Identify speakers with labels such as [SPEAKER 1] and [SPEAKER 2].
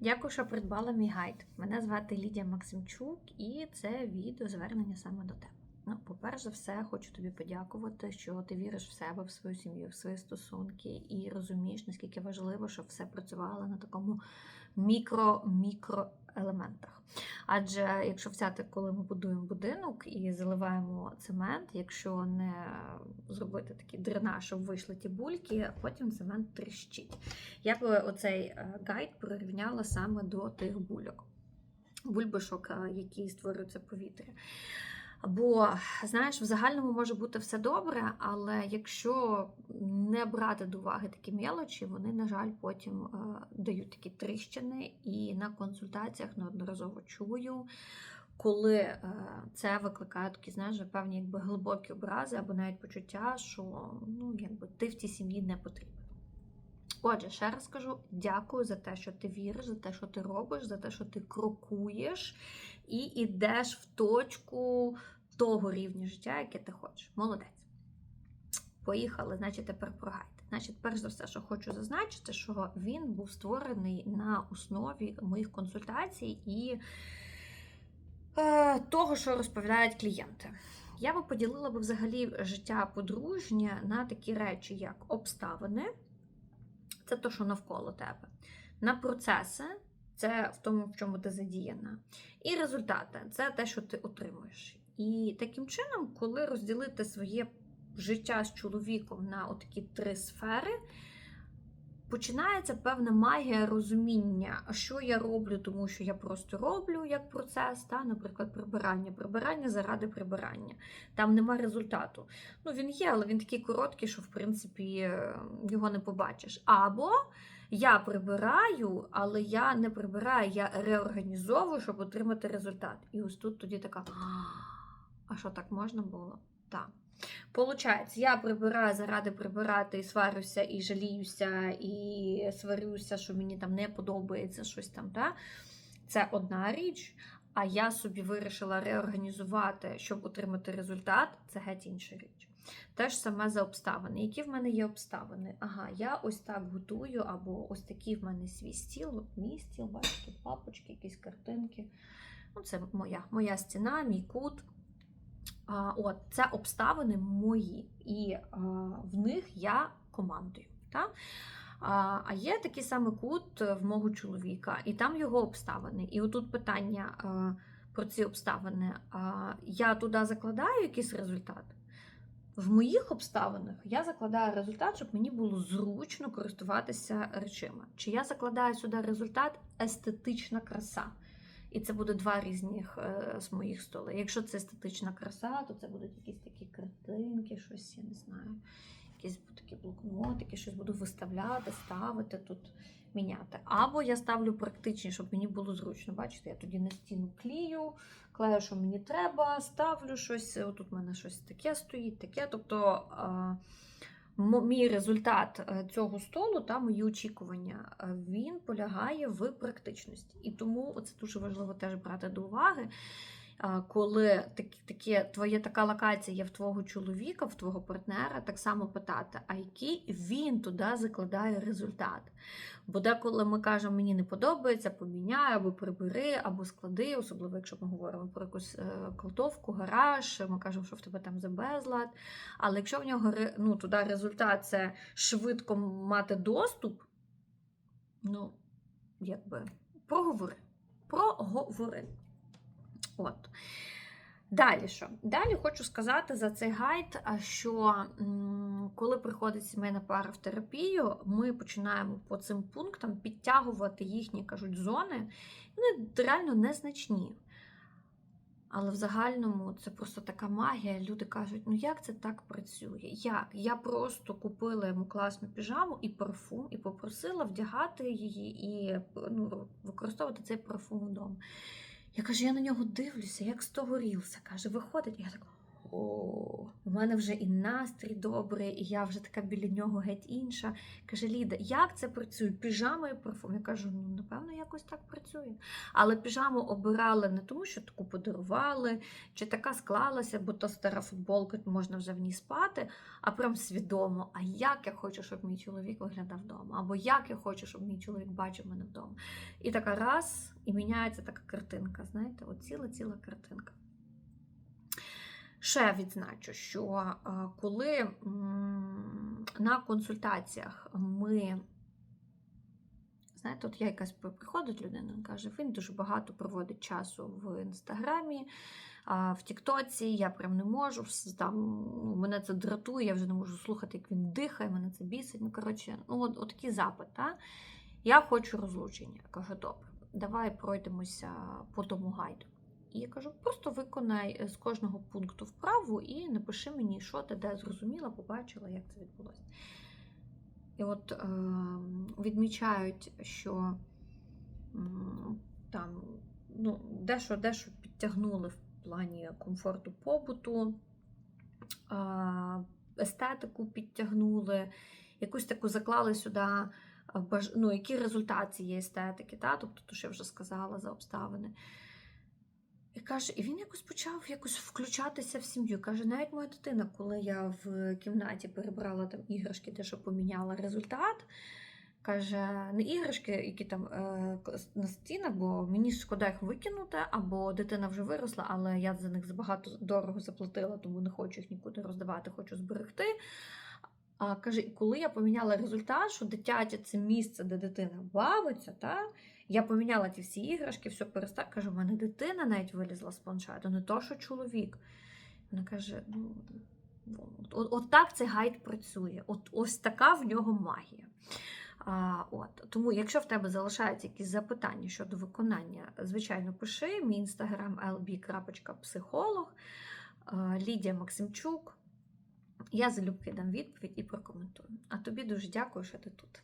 [SPEAKER 1] Дякую, що придбала мій гайд. Мене звати Лідія Максимчук, і це відео звернення саме до тебе. Ну, по-перше за все, хочу тобі подякувати, що ти віриш в себе, в свою сім'ю, в свої стосунки і розумієш, наскільки важливо, щоб все працювало на такому мікро-мікро елементах. Адже якщо взяти, коли ми будуємо будинок і заливаємо цемент, якщо не зробити такий дренаж, щоб вийшли ті бульки, потім цемент тріщить. Я би оцей е, гайд прирівняла саме до тих бульок, бульбашок, е, які створюються в повітрі. Бо, знаєш, в загальному може бути все добре, але якщо не брати до уваги такі мелочі, вони, на жаль, потім е, дають такі тріщини, і на консультаціях неодноразово чую, коли е, це викликає такі, знаєш, певні якби глибокі образи або навіть почуття, що ну, якби ти в цій сім'ї не потрібен. Отже, ще раз кажу, дякую за те, що ти віриш, за те, що ти робиш, за те, що ти крокуєш і йдеш в точку того рівня життя, яке ти хочеш. Молодець. Поїхали, значить, тепер про гайд. Значить, перш за все, що хочу зазначити, що він був створений на основі моїх консультацій і е, того, що розповідають клієнти. Я би поділила би взагалі життя подружнє на такі речі, як обставини, це то, що навколо тебе, на процеси, це в тому, в чому ти задіяна, і результати це те, що ти отримуєш. І таким чином, коли розділити своє життя з чоловіком на такі три сфери, починається певна магія розуміння, що я роблю, тому що я просто роблю як процес, та, наприклад, прибирання. Прибирання заради прибирання. Там нема результату. Ну, він є, але він такий короткий, що в принципі його не побачиш. Або я прибираю, але я не прибираю, я реорганізовую, щоб отримати результат. І ось тут тоді така. А що так можна було? Так. Получається, я прибираю заради прибирати і сварюся, і жаліюся, і сварюся, що мені там не подобається щось там. Да? Це одна річ. А я собі вирішила реорганізувати, щоб отримати результат, це геть інша річ. Те ж саме за обставини. Які в мене є обставини? Ага, я ось так готую, або ось такий в мене свій стіл, от мій стіл, бачите, папочки, якісь картинки. Ну, Це моя, моя стіна, мій кут. От, Це обставини мої, і в них я командую. Та? А є такий самий кут в мого чоловіка, і там його обставини. І отут питання а, про ці обставини. Я туди закладаю якийсь результат. В моїх обставинах я закладаю результат, щоб мені було зручно користуватися речима. Чи я закладаю сюди результат естетична краса. І це буде два різних е, з моїх столи. Якщо це естетична краса, то це будуть якісь такі картинки, щось, я не знаю, якісь такі блокнотики, щось буду виставляти, ставити тут, міняти. Або я ставлю практичні, щоб мені було зручно. Бачите, я тоді на стіну клію, клею, що мені треба, ставлю щось. Отут у мене щось таке стоїть, таке. Тобто. Е, Мій результат е, цього столу та мої очікування е, він полягає в практичності. І тому це дуже важливо теж брати до уваги, е, коли таке, твоя така локація є в твого чоловіка, в твого партнера, так само питати, а який він туди закладає результат. Бо деколи ми кажемо, мені не подобається, поміняй, або прибери, або склади, особливо, якщо ми говоримо про якусь калтовку, гараж, ми кажемо, що в тебе там за безлад. Але якщо в нього ну, туди результат це швидко мати доступ, ну, якби проговори. Проговори. От. Далі що? Далі хочу сказати за цей гайд, що коли приходить сімейна пара в терапію, ми починаємо по цим пунктам підтягувати їхні кажуть, зони, вони реально незначні. Але в загальному це просто така магія. Люди кажуть, ну як це так працює? Як? Я просто купила йому класну піжаму і парфум, і попросила вдягати її і ну, використовувати цей парфум вдома. Я кажу, я на нього дивлюся, як з того рілса. Каже, виходить, я так, О, у мене вже і настрій добрий, і я вже така біля нього геть інша. Каже, Ліда, як це працює? Піжама і парфум. Я кажу, ну напевно, якось так працює. Але піжаму обирали не тому, що таку подарували, чи така склалася, бо то стара футболка, можна вже в ній спати, а прям свідомо. А як я хочу, щоб мій чоловік виглядав вдома, або як я хочу, щоб мій чоловік бачив мене вдома. І така раз, і міняється така картинка. Знаєте, от ціла-ціла картинка. Ще відзначу, що е, коли на консультаціях ми, знаєте, от я якась приходить людина каже, він дуже багато проводить часу в інстаграмі, в Тіктоці, я прям не можу, там, ну, мене це дратує, я вже не можу слухати, як він дихає, мене це бісить. Ну, коротше, ну, от, от такий запит. Та? Я хочу розлучення. Я кажу, добре, давай пройдемося по тому гайду. І я кажу, просто виконай е, з кожного пункту вправу і напиши мені, що ти де зрозуміла, побачила, як це відбулося. І от е, відмічають, що там ну, дещо, дещо підтягнули в плані комфорту побуту, естетику підтягнули, якусь таку заклали сюди, ну, які результати цієї естетики, та? тобто, то, що я вже сказала за обставини. І каже, і він якось почав якось включатися в сім'ю. Каже, навіть моя дитина, коли я в кімнаті перебрала там іграшки, те, що поміняла результат. Каже, не іграшки, які там е, на стінах, бо мені шкода їх викинути, або дитина вже виросла, але я за них забагато дорого заплатила, тому не хочу їх нікуди роздавати, хочу зберегти. А каже, і коли я поміняла результат, що дитяче це місце, де дитина бавиться, та, я поміняла ті всі іграшки, все перестав. Каже, у мене дитина навіть вилізла з планшету, не то, що чоловік. Вона каже: ну, от, от так цей гайд працює. От ось така в нього магія. А, от. Тому, якщо в тебе залишаються якісь запитання щодо виконання, звичайно, пиши. Мій інстаграм lb.психолог, Лідія Максимчук. Я залюбки дам відповідь і прокоментую. А тобі дуже дякую, що ти тут.